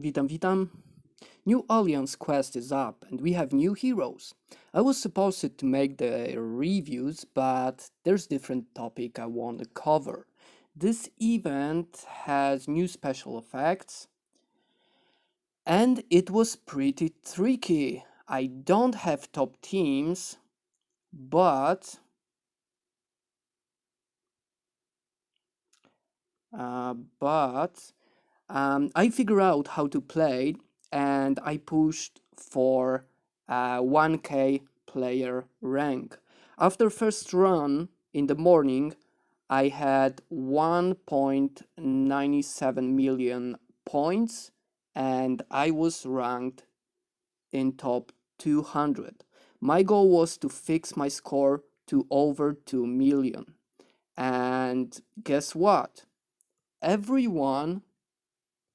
Witam, witam. New Alliance quest is up and we have new heroes. I was supposed to make the reviews, but there's different topic I want to cover. This event has new special effects and it was pretty tricky. I don't have top teams, but uh, but um, I figured out how to play and I pushed for a 1k player rank. After first run in the morning, I had 1.97 million points and I was ranked in top 200. My goal was to fix my score to over 2 million. And guess what? Everyone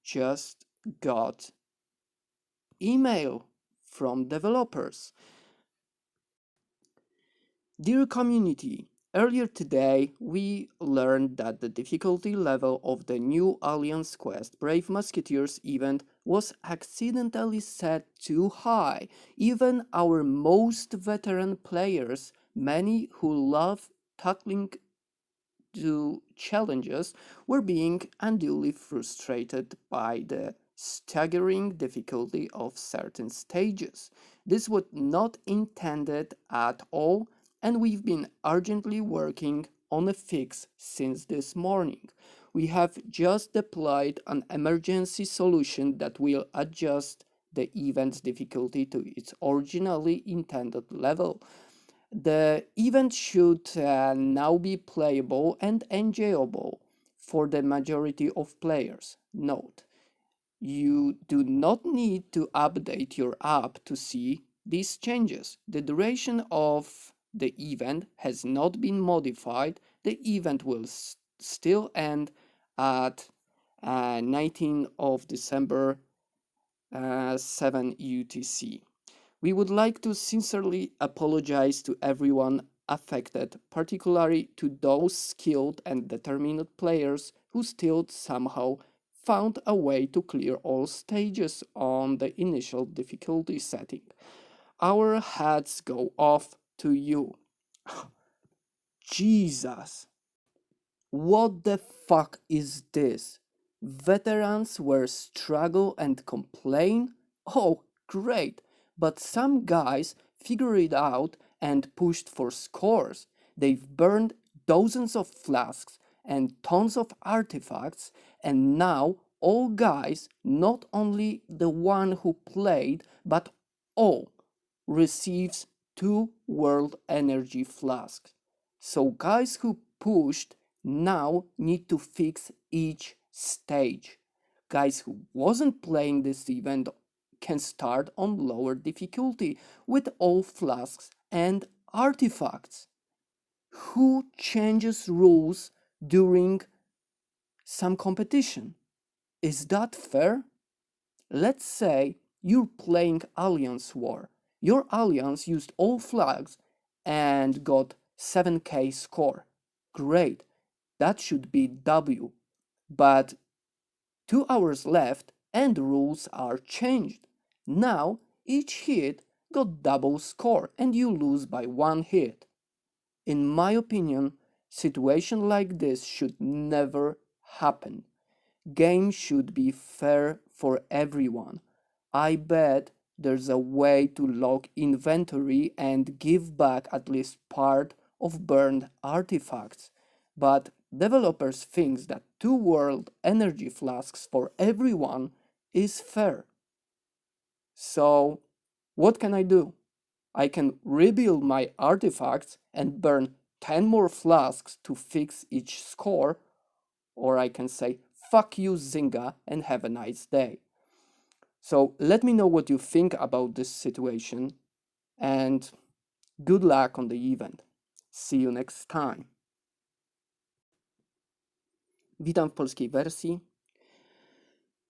just got email from developers. Dear community, earlier today we learned that the difficulty level of the new Alliance Quest Brave Musketeers event was accidentally set too high. Even our most veteran players, many who love tackling to challenges, were being unduly frustrated by the staggering difficulty of certain stages. This was not intended at all, and we've been urgently working on a fix since this morning. We have just deployed an emergency solution that will adjust the event's difficulty to its originally intended level. The event should uh, now be playable and enjoyable for the majority of players. Note, you do not need to update your app to see these changes. The duration of the event has not been modified. The event will still end at uh, 19 of December uh, 7 UTC. We would like to sincerely apologize to everyone affected, particularly to those skilled and determined players who still somehow found a way to clear all stages on the initial difficulty setting. Our hats go off to you. Jesus. What the fuck is this? Veterans were struggle and complain? Oh, great. But some guys figured it out and pushed for scores. They've burned dozens of flasks and tons of artifacts, and now all guys, not only the one who played, but all, receives two world energy flasks. So guys who pushed now need to fix each stage. Guys who wasn't playing this event can start on lower difficulty with all flasks and artifacts. Who changes rules during some competition? Is that fair? Let's say you're playing Alliance War. Your Alliance used all flags and got 7k score. Great, that should be W. But two hours left and rules are changed. Now each hit got double score and you lose by one hit. In my opinion, situation like this should never happen. Game should be fair for everyone. I bet there's a way to log inventory and give back at least part of burned artifacts. But developers think that two world energy flasks for everyone is fair. So, what can I do? I can rebuild my artifacts and burn 10 more flasks to fix each score, or I can say, fuck you, Zynga, and have a nice day. So let me know what you think about this situation, and good luck on the event. See you next time. Witam w polskiej wersji.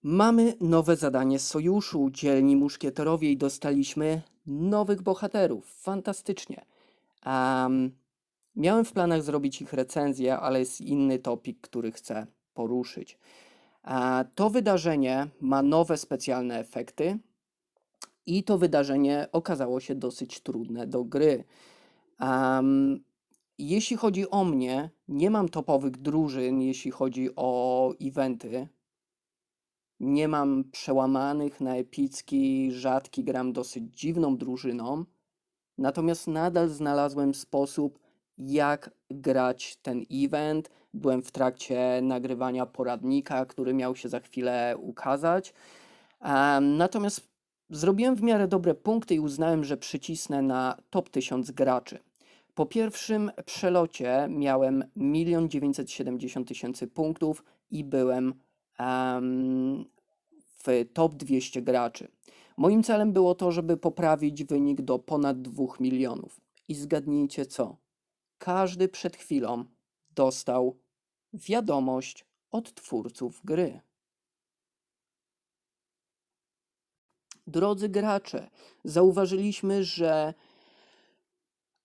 Mamy nowe zadanie z sojuszu. Dzielni muszkieterowie i dostaliśmy nowych bohaterów. Fantastycznie. Em, miałem w planach zrobić ich recenzję, ale jest inny topik, który chcę poruszyć. A to wydarzenie ma nowe specjalne efekty i to wydarzenie okazało się dosyć trudne do gry. Am, jeśli chodzi o mnie, nie mam topowych drużyn, jeśli chodzi o eventy. Nie mam przełamanych na epicki, rzadki, gram dosyć dziwną drużyną. Natomiast nadal znalazłem sposób, jak grać ten event. Byłem w trakcie nagrywania poradnika, który miał się za chwilę ukazać. Natomiast zrobiłem w miarę dobre punkty i uznałem, że przycisnę na top 1000 graczy. Po pierwszym przelocie miałem 1 970 tysięcy punktów i byłem em, w top 200 graczy. Moim celem było to, żeby poprawić wynik do ponad 2 milionów. I zgadnijcie co? Każdy przed chwilą dostał wiadomość od twórców gry. Drodzy gracze, zauważyliśmy, że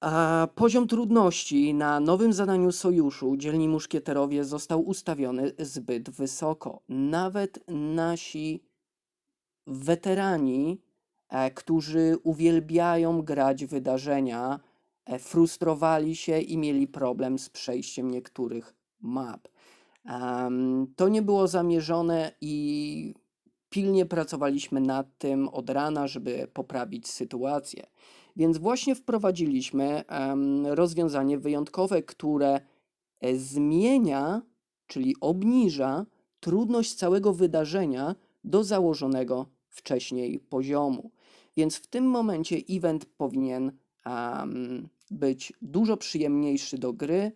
a, poziom trudności na nowym zadaniu sojuszu dzielni muszkieterowie został ustawiony zbyt wysoko. Nawet nasi weterani, e, którzy uwielbiają grać wydarzenia, e, frustrowali się i mieli problem z przejściem niektórych map. To nie było zamierzone i pilnie pracowaliśmy nad tym od rana, żeby poprawić sytuację. Więc właśnie wprowadziliśmy rozwiązanie wyjątkowe, które e, zmienia, czyli obniża trudność całego wydarzenia do założonego wcześniej poziomu. Więc w tym momencie event powinien być dużo przyjemniejszy do gry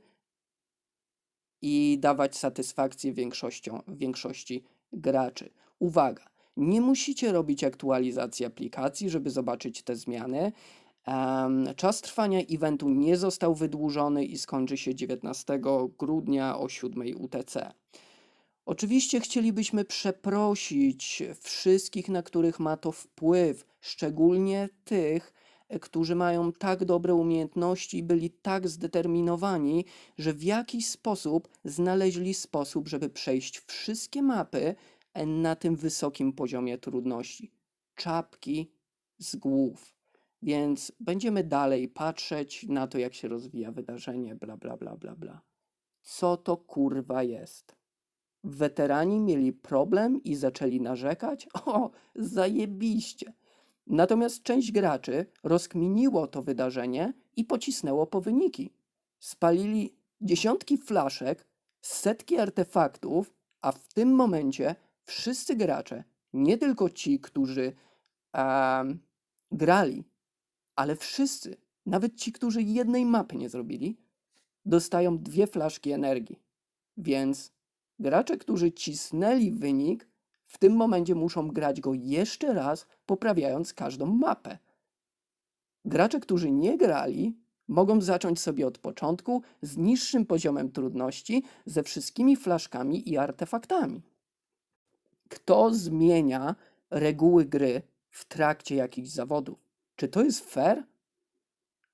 i dawać satysfakcję większością, większości graczy. Uwaga, nie musicie robić aktualizacji aplikacji, żeby zobaczyć te zmiany. Czas trwania eventu nie został wydłużony i skończy się 19 grudnia o 7 UTC. Oczywiście chcielibyśmy przeprosić wszystkich, na których ma to wpływ, szczególnie tych, którzy mają tak dobre umiejętności i byli tak zdeterminowani, że w jakiś sposób znaleźli sposób, żeby przejść wszystkie mapy na tym wysokim poziomie trudności. Czapki z głów. Więc będziemy dalej patrzeć na to, jak się rozwija wydarzenie, bla, bla, bla, bla, bla. Co to kurwa jest? Weterani mieli problem i zaczęli narzekać? O, zajebiście! Natomiast część graczy rozkminiło to wydarzenie i pocisnęło po wyniki. Spalili dziesiątki flaszek, setki artefaktów, a w tym momencie wszyscy gracze, nie tylko ci, którzy grali, ale wszyscy, nawet ci, którzy jednej mapy nie zrobili, dostają dwie flaszki energii. Więc gracze, którzy cisnęli wynik, w tym momencie muszą grać go jeszcze raz, poprawiając każdą mapę. Gracze, którzy nie grali, mogą zacząć sobie od początku z niższym poziomem trudności, ze wszystkimi flaszkami i artefaktami. Kto zmienia reguły gry w trakcie jakichś zawodów? Czy to jest fair?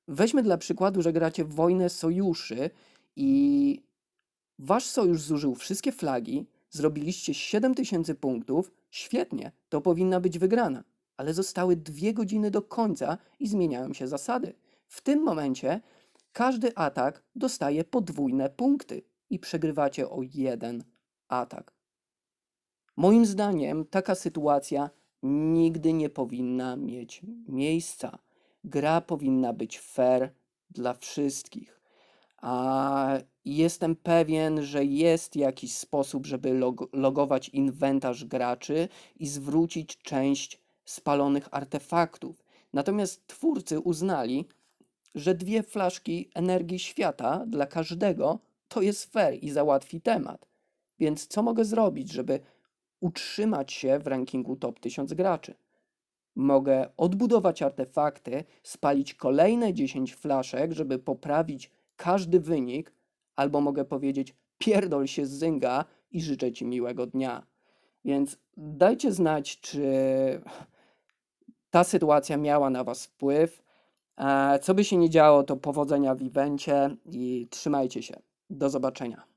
Weźmy dla przykładu, że gracie w wojnę sojuszy i wasz sojusz zużył wszystkie flagi, zrobiliście 7000 punktów, świetnie, to powinna być wygrana. Ale zostały dwie godziny do końca i zmieniają się zasady. W tym momencie każdy atak dostaje podwójne punkty i przegrywacie o jeden atak. Moim zdaniem taka sytuacja nigdy nie powinna mieć miejsca. Gra powinna być fair dla wszystkich. A jestem pewien, że jest jakiś sposób, żeby log logować inwentarz graczy i zwrócić część spalonych artefaktów. Natomiast twórcy uznali, że dwie flaszki energii świata dla każdego to jest fair i załatwi temat. Więc co mogę zrobić, żeby utrzymać się w rankingu top 1000 graczy? Mogę odbudować artefakty, spalić kolejne 10 flaszek, żeby poprawić każdy wynik, albo mogę powiedzieć pierdol się z zynga i życzę Ci miłego dnia. Więc dajcie znać, czy ta sytuacja miała na Was wpływ. Co by się nie działo, to powodzenia w evencie i trzymajcie się. Do zobaczenia.